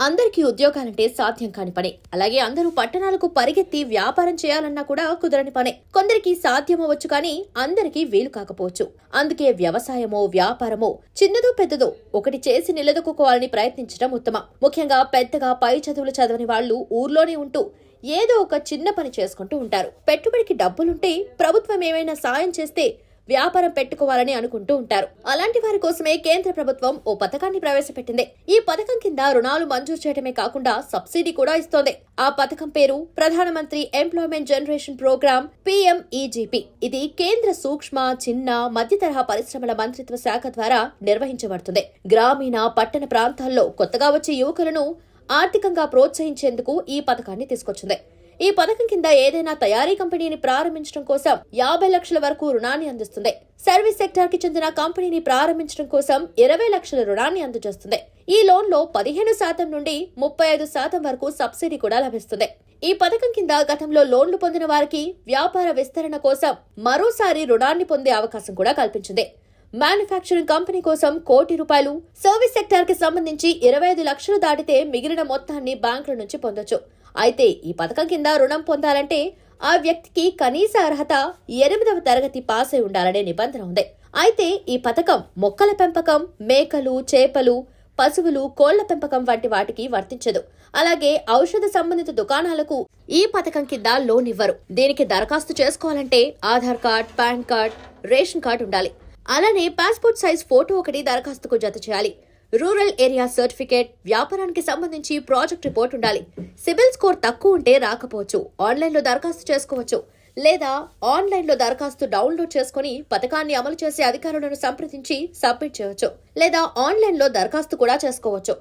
అందరికీ ఉద్యోగాలంటే సాధ్యం కాని పని. అలాగే అందరూ పట్టణాలకు పరిగెత్తి వ్యాపారం చేయాలన్నా కూడా కుదరని పనే. కొందరికి సాధ్యమవచ్చు కానీ అందరికీ వీలు కాకపోవచ్చు. అందుకే వ్యవసాయమో వ్యాపారమో చిన్నదో పెద్దదో ఒకటి చేసి నిలదొక్కుకోవాలని ప్రయత్నించడం ఉత్తమం. ముఖ్యంగా పెద్దగా పై చదువులు చదవని వాళ్ళు ఊర్లోనే ఉంటూ ఏదో ఒక చిన్న పని చేసుకుంటూ ఉంటారు. పెట్టుబడికి డబ్బులుంటే ప్రభుత్వం ఏమైనా సాయం చేస్తే వ్యాపారం పెట్టుకోవాలని అనుకుంటూ ఉంటారు. అలాంటి వారి కోసమే కేంద్ర ప్రభుత్వం ఓ పథకాన్ని ప్రవేశపెట్టింది. ఈ పథకం కింద రుణాలు మంజూరు చేయడమే కాకుండా సబ్సిడీ కూడా ఇస్తోంది. ఆ పథకం పేరు ప్రధానమంత్రి ఎంప్లాయ్మెంట్ జనరేషన్ ప్రోగ్రామ్ పిఎంఈజీపీ ఇది కేంద్ర సూక్ష్మ చిన్న మధ్య తరహా పరిశ్రమల మంత్రిత్వ శాఖ ద్వారా నిర్వహించబడుతుంది. గ్రామీణ పట్టణ ప్రాంతాల్లో కొత్తగా వచ్చే యువకులను ఆర్థికంగా ప్రోత్సహించేందుకు ఈ పథకాన్ని తీసుకొచ్చింది. ఈ పథకం కింద ఏదైనా తయారీ కంపెనీని ప్రారంభించడం కోసం యాభై లక్షల వరకు రుణాన్ని అందిస్తుంది. సర్వీస్ సెక్టార్కి చెందిన కంపెనీని ప్రారంభించడం కోసం ఇరవై లక్షల రుణాన్ని అందజేస్తుంది. ఈ లోన్లో పదిహేను శాతం నుండి ముప్పై ఐదు శాతం వరకు సబ్సిడీ కూడా లభిస్తుంది. ఈ పథకం కింద గతంలో లోన్లు పొందిన వారికి వ్యాపార విస్తరణ కోసం మరోసారి రుణాన్ని పొందే అవకాశం కూడా కల్పించింది. మ్యానుఫ్యాక్చరింగ్ కంపెనీ కోసం కోటి రూపాయలు సర్వీస్ సెక్టార్కి సంబంధించి ఇరవై ఐదు లక్షలు దాటితే మిగిలిన మొత్తాన్ని బ్యాంకుల నుంచి పొందొచ్చు. అయితే ఈ పథకం కింద రుణం పొందాలంటే ఆ వ్యక్తికి కనీస అర్హత ఎనిమిదవ తరగతి పాస్ అయి ఉండాలనే నిబంధన ఉంది. అయితే ఈ పథకం మొక్కల పెంపకం మేకలు చేపలు పశువులు కోళ్ళ పెంపకం వంటి వాటికి వర్తించదు. అలాగే ఔషధ సంబంధిత దుకాణాలకు ఈ పథకం కింద లోన్ ఇవ్వరు దీనికి దరఖాస్తు చేసుకోవాలంటే Aadhaar card PAN card ration card ఉండాలి. అలానే పాస్పోర్ట్ సైజ్ ఫోటో ఒకటి దరఖాస్తుకు జత చేయాలి. రూరల్ ఏరియా సర్టిఫికేట్ వ్యాపారానికి సంబంధించి ప్రాజెక్ట్ రిపోర్ట్ ఉండాలి. సిబిల్ స్కోర్ తక్కువ ఉంటే రాకపోవచ్చు. ఆన్లైన్లో దరఖాస్తు చేసుకోవచ్చు. లేదా ఆన్లైన్లో దరఖాస్తు డౌన్లోడ్ చేసుకుని పథకాన్ని అమలు చేసే అధికారులను సంప్రదించి సబ్మిట్ చేయవచ్చు లేదా ఆన్లైన్లో దరఖాస్తు కూడా చేసుకోవచ్చు.